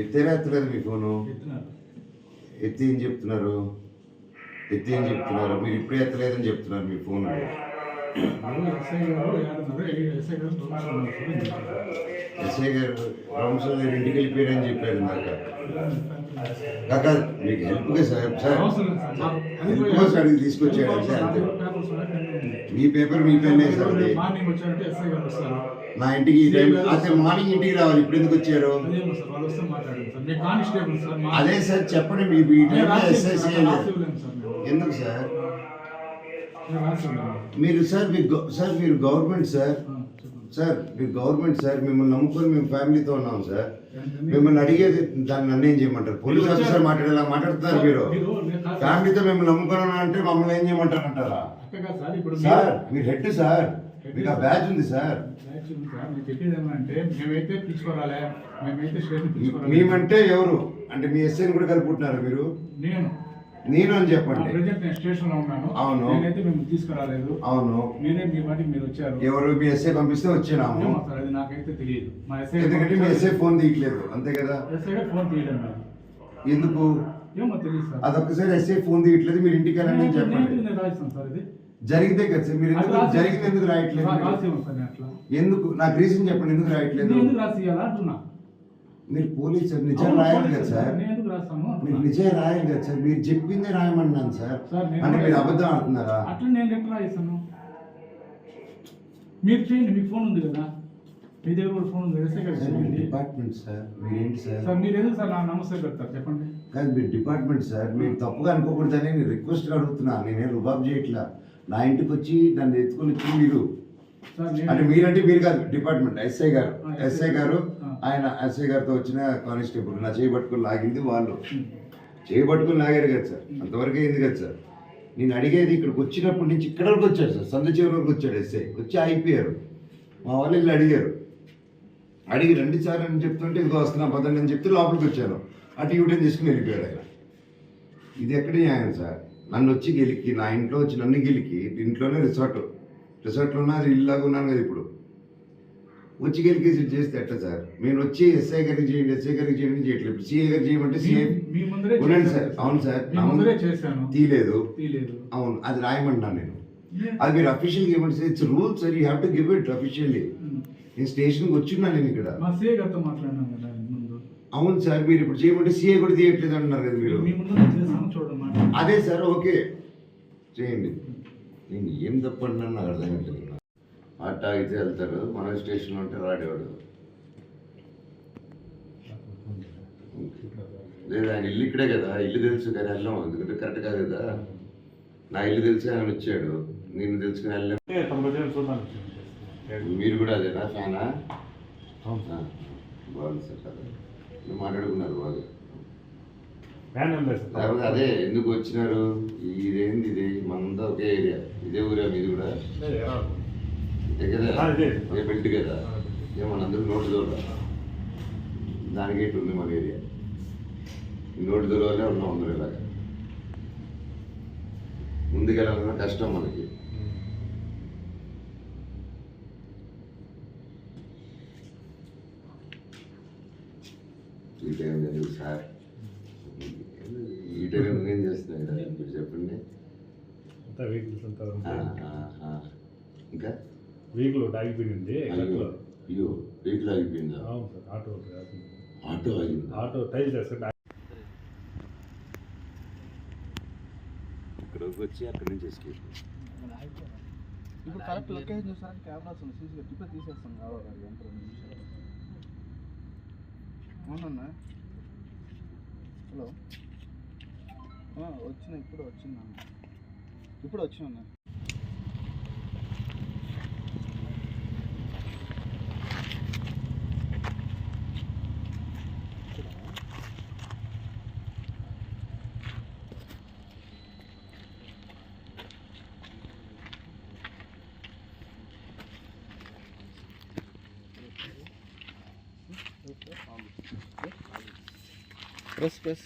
ఎత్తేనే ఎత్తలేదు మీ ఫోను. ఎత్తి ఏం చెప్తున్నారు? ఎత్తి ఏం చెప్తున్నారు? మీరు ఇప్పుడే ఎత్తలేదని చెప్తున్నారు మీ ఫోన్. ఎస్ఐ గారు రామస్వామి గారు ఇంటికి వెళ్ళిపోయారని చెప్పారు ఇందాక కాక మీకు హెల్ప్గా సార్ సార్ సార్. హెల్ప్ కోసం అడిగి తీసుకొచ్చాడు అంతే. ఉంది. మీ పేపర్ మీ పెన్నే సార్ అది. నా ఇంటికి అదే మార్నింగ్ ఇంటికి రావాలి. ఇప్పుడు ఎందుకు వచ్చారు? Sir sir. సార్ అదే సార్ చెప్పండి మీ ఎస్ఐ సార్, సార్. ఎందుకు సార్. మీరు సార్ మీరు సార్ మీరు గవర్నమెంట్ సార్. సార్ మీరు గవర్నమెంట్ సార్ మిమ్మల్ని నమ్ముకొని మేము ఫ్యామిలీతో ఉన్నాం సార్? మిమ్మల్ని అడిగేది దాన్ని నన్ను ఏం చేయమంటారు? పోలీస్ ఆఫీసర్ మాట్లాడేలా మాట్లాడుతున్నారు మీరు. ఫ్యామిలీతో మిమ్మల్ని నమ్ముకొని అంటే మమ్మల్ని ఏం చేయమంటారు అంటారా సార్ మీరు హెడ్ సార్. మీకు ఆ బ్యాచ్ ఉంది సార్. మేమంటే ఎవరు? అంటే మీ ఎస్ఐని కూడా కలుపుకుంటున్నారు మీరు? నేను. నేను అని చెప్పండి. ప్రజెంట్ నేను స్టేషన్లో ఉన్నాను. అవును. నేనైతే మేము తీసుకురాలేదు. అవును. మీరే మీ మీరు వచ్చారు. ఎవరు మీ ఎస్ఐ పంపిస్తే వచ్చినాము. ఏమో సార్ అది నాకైతే తెలియదు. మా ఎస్ఐ ఎందుకంటే మీ ఎస్ఐ ఫోన్ తీయట్లేదు. అంతే కదా? ఎస్ఐ ఫోన్ ఎందుకు? ఏమో తెలియదు సార్. అదొక్కసారి ఎస్ఐ ఫోన్ తీయట్లేదు. మీరు ఇంటికి వెళ్ళండి నేను- చెప్పండి. నేను- నేను రాయిస్తాను సార్ ఇది? జరిగితే కదా సార్ మీరు ఎందుకు జరిగింది ఎందుకు రాయట్లేదు? నేను ఎందుకు? నాకు రీజన్ చెప్పండి. ఎందుకు రాయట్లేదు? నేను ఎందుకు రాసి ఇవ్వాలా అంటున్నా? మీరు పోలీస్ సార్ నిజం రాయాలి కదా సార్, మీరు. నిజం రాయాలి కదా సార్ మీరు చెప్పిందే రాయమన్నాను సార్. అంటే మీరు అబద్ధం ఆడుతున్నారా? అట్లా నేను ఎట్లా రాయిస్తాను? మీరు చేయండి మీకు ఫోన్ ఉంది కదా. మీ దగ్గర కూడా ఫోన్ ఉంది ఎస్ఐ గారు చేయండి డిపార్ట్మెంట్ సార్ మీరేంటి సార్? సార్ మీరు ఎందుకు సార్ నా నమస్తే పెడతారు? చెప్పండి. కాదు మీరు డిపార్ట్మెంట్ సార్ మీరు తప్పుగా అనుకోకూడదని నేను రిక్వెస్ట్ అడుగుతున్నా. నేనేం రుబాబ్ చేయట్లా. నా ఇంటికి వచ్చి నన్ను ఎత్తుకొని వచ్చి మీరు. సార్ అంటే మీరంటే మీరు కాదు డిపార్ట్మెంట్ ఎస్ఐ గారు. ఎస్ఐ గారు. ఆయన ఎస్ఐ గారితో వచ్చిన కానిస్టేబుల్ నా చేయి లాగింది వాళ్ళు. చేయి పట్టుకొని లాగారు కదా సార్. అంతవరకు అయింది కదా సార్. నేను అడిగేది ఇక్కడికి వచ్చినప్పటి నుంచి ఇక్కడ వరకు వచ్చాడు సార్. సంద చివరి వరకు వచ్చాడు ఎస్ఐ. వచ్చి అయిపోయారు మా వాళ్ళు వీళ్ళు అడిగారు. అడిగి రండి సార్ అని చెప్తుంటే ఇదిగో వస్తున్నా పదండి అని చెప్తే లోపలికి వచ్చాను అటు యూటర్న్ తీసుకుని వెళ్ళిపోయాడు ఆయన. ఇది ఎక్కడ న్యాయం సార్? నన్ను వచ్చి గెలికి నా ఇంట్లో వచ్చి నన్ను గెలికి ఇంట్లోనే రిసార్ట్. రిసార్ట్లో ఉన్న అది ఇల్లాగా ఉన్నాను కదా ఇప్పుడు. వచ్చి గెలికేసి చేస్తే ఎట్ట సార్? నేను వచ్చి ఎస్ఐ గారికి చేయండి ఎస్ఐ గారికి చేయండి చేయట్లేదు. సిఐ గారికి చేయమంటే సిఐ ఉండండి సార్. అవును సార్. తీయలేదు అవును. అది రాయమన్నా నేను. అది మీరు అఫీషియల్గా ఇవ్వండి it's rule sir you have to give it officially. నేను స్టేషన్కి వచ్చిన్నా నేను ఇక్కడ. అవును సార్ మీరు ఇప్పుడు చేయమంటే సిఐ కూడా తీయట్లేదు అంటున్నారు కదా మీరు. అదే సార్ ఓకే. చేయండి. నేను ఏం తప్పండి నాకు అర్థం ఆట ఆగితే వెళ్తారు మన స్టేషన్లో ఉంటే రాడేవాడు లేదు ఆయన ఇల్లు ఇక్కడే కదా. ఇల్లు తెలుసు కానీ వెళ్ళాం ఎందుకంటే కరెక్ట్ కాదు కదా. నా ఇల్లు తెలిసి ఆయన వచ్చాడు. నేను తెలుసుకుని వెళ్ళాం మీరు కూడా అదేనా? ఫ్యానా? బాగుంది సార్ కదా. మీరు మాట్లాడుకున్నారు బాగా. లేకపోతే అదే ఎందుకు వచ్చినారు? ఇదేంది ఇది? మంద ఒకే ఏరియా. ఇదే ఊరా మీది కూడా? కదా? బెల్ట్ కదా? ఏమన్నా అందరూ నోటు దూర దానికి ఇటు ఉంది మన ఏరియా? నోటు దూర వల్లే ఉన్నాం అందరూ ఇలాగా. ముందుకెళ్ళాలన్నా కష్టం మనకి. ఈ టైం సార్? ఈ టైం ఏం చేస్తున్నాయి కదా మీరు చెప్పండి. ఇంకా? వెహికల్ ఒకటి ఆగిపోయింది అయ్యో వెహికల్ ఆగిపోయిందా? అవును సార్ ఆటో. ఆటో ఆగిందా ఆటో టైల్ చేస్తుంటే ఇక్కడికి వచ్చి అక్కడి నుంచి ఎస్కేప్ ఇప్పుడు కరెక్ట్ లొకేషన్ చూసారంటే కెమెరాస్ ఉంది సీసీ ఇప్పుడు తీసేస్తాం కావాలి రెండు నిమిషాలు. అవునన్నా హలో? వచ్చిన ఇప్పుడు వచ్చిందా ఇప్పుడు వచ్చినా Bas bas.